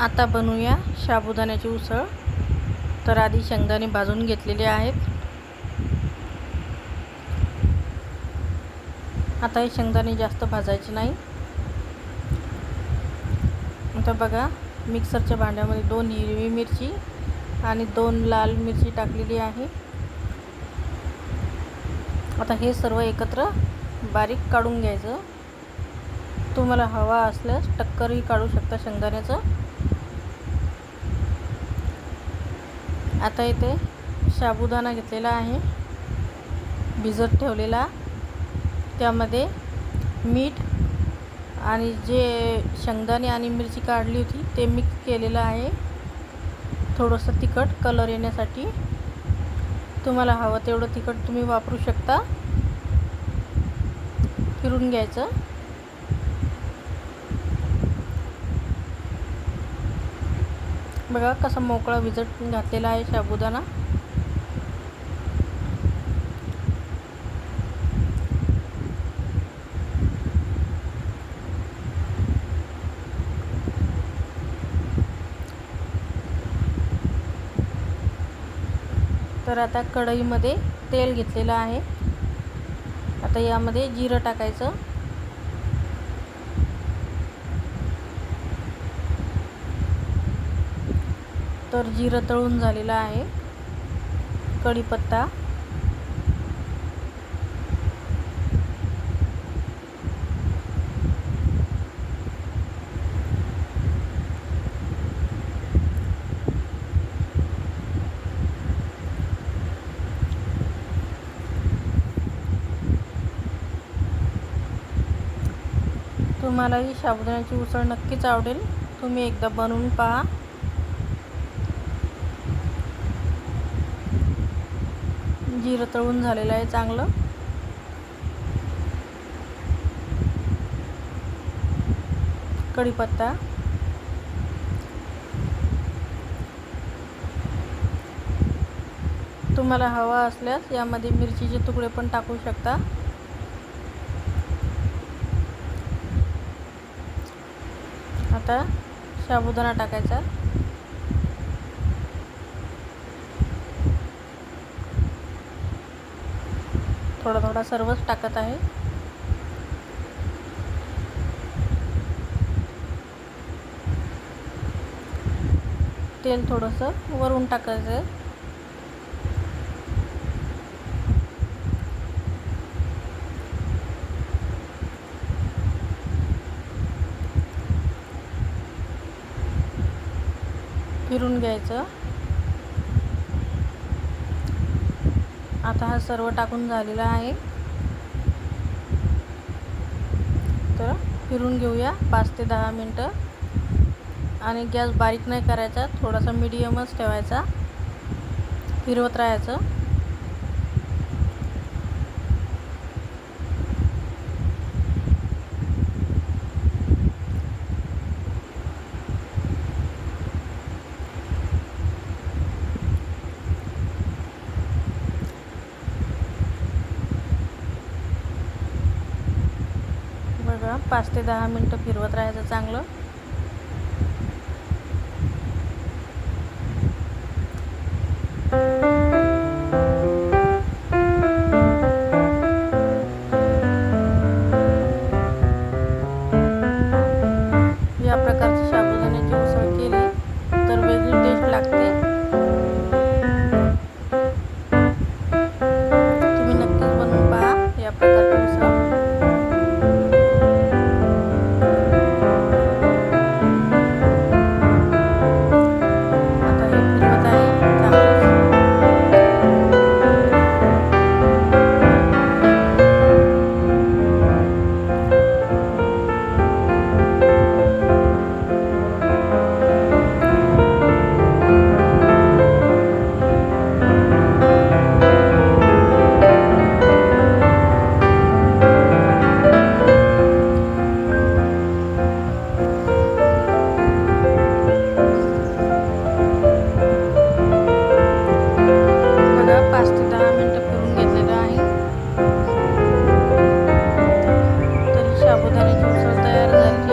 आता बनवूया साबुदाण्याची उसळ. तर आधी शेंगदाणे भाजून घेतलेले आहेत. आता हे शेंगदाणे जास्त भाजायचे नाही. आता बघा मिक्सरच्या भांड्यामध्ये दोन हिरवी मिरची आणि दोन लाल मिरची टाकलेली आहे. आता हे सर्व एकत्र बारीक काढून घ्यायचं. तुम्हाला हवा असल्यास टक्करही काढू शकता शेंगदाण्याचं. आता इथे साबुदाणा घेतलेला आहे. भिजत ठेवलेला. त्यामध्ये मीठ आणि जे शेंगदाणे आणि मिरची काढली होती ते मिक्स केलेलं आहे. थोडंसं तिखट कलर येण्यासाठी. तुम्हाला हवं तेवढं तिखट तुम्ही वापरू शकता. फिरून घ्यायचं. बघा कसा मोकळा विजट घातलेला आहे साबुदाणा तर आता कढईमध्ये तेल घेतलेलं आहे. आता यामध्ये जिरं टाकायचं. तर जिरं तळून झालेलं आहे. कढीपत्ता. तुम्हाला ही साबुदाण्याची उसळ नक्कीच आवडेल. तुम्ही एकदा बनवून पहा. जिरं तळून झालेलं आहे चांगलं. कढीपत्ता. तुम्हाला हवा असल्यास यामध्ये मिरचीचे तुकडे पण टाकू शकता. आता साबुदाणा टाकायचा. थोडा थोडा सर्वच टाकत आहे. तेल थोडंसं वरून टाकायचं आहे फिरून घ्यायचं. आता हा सर्व टाकून झालेला आहे. तर फिरून घेऊया पाच ते दहा मिनटं. आणि गॅस बारीक नाही करायचा थोडासा मिडियमच ठेवायचा. फिरवत राहायचं. बघा पाच ते दहा मिनटं फिरवत राहायचं चांगलं. filter lagi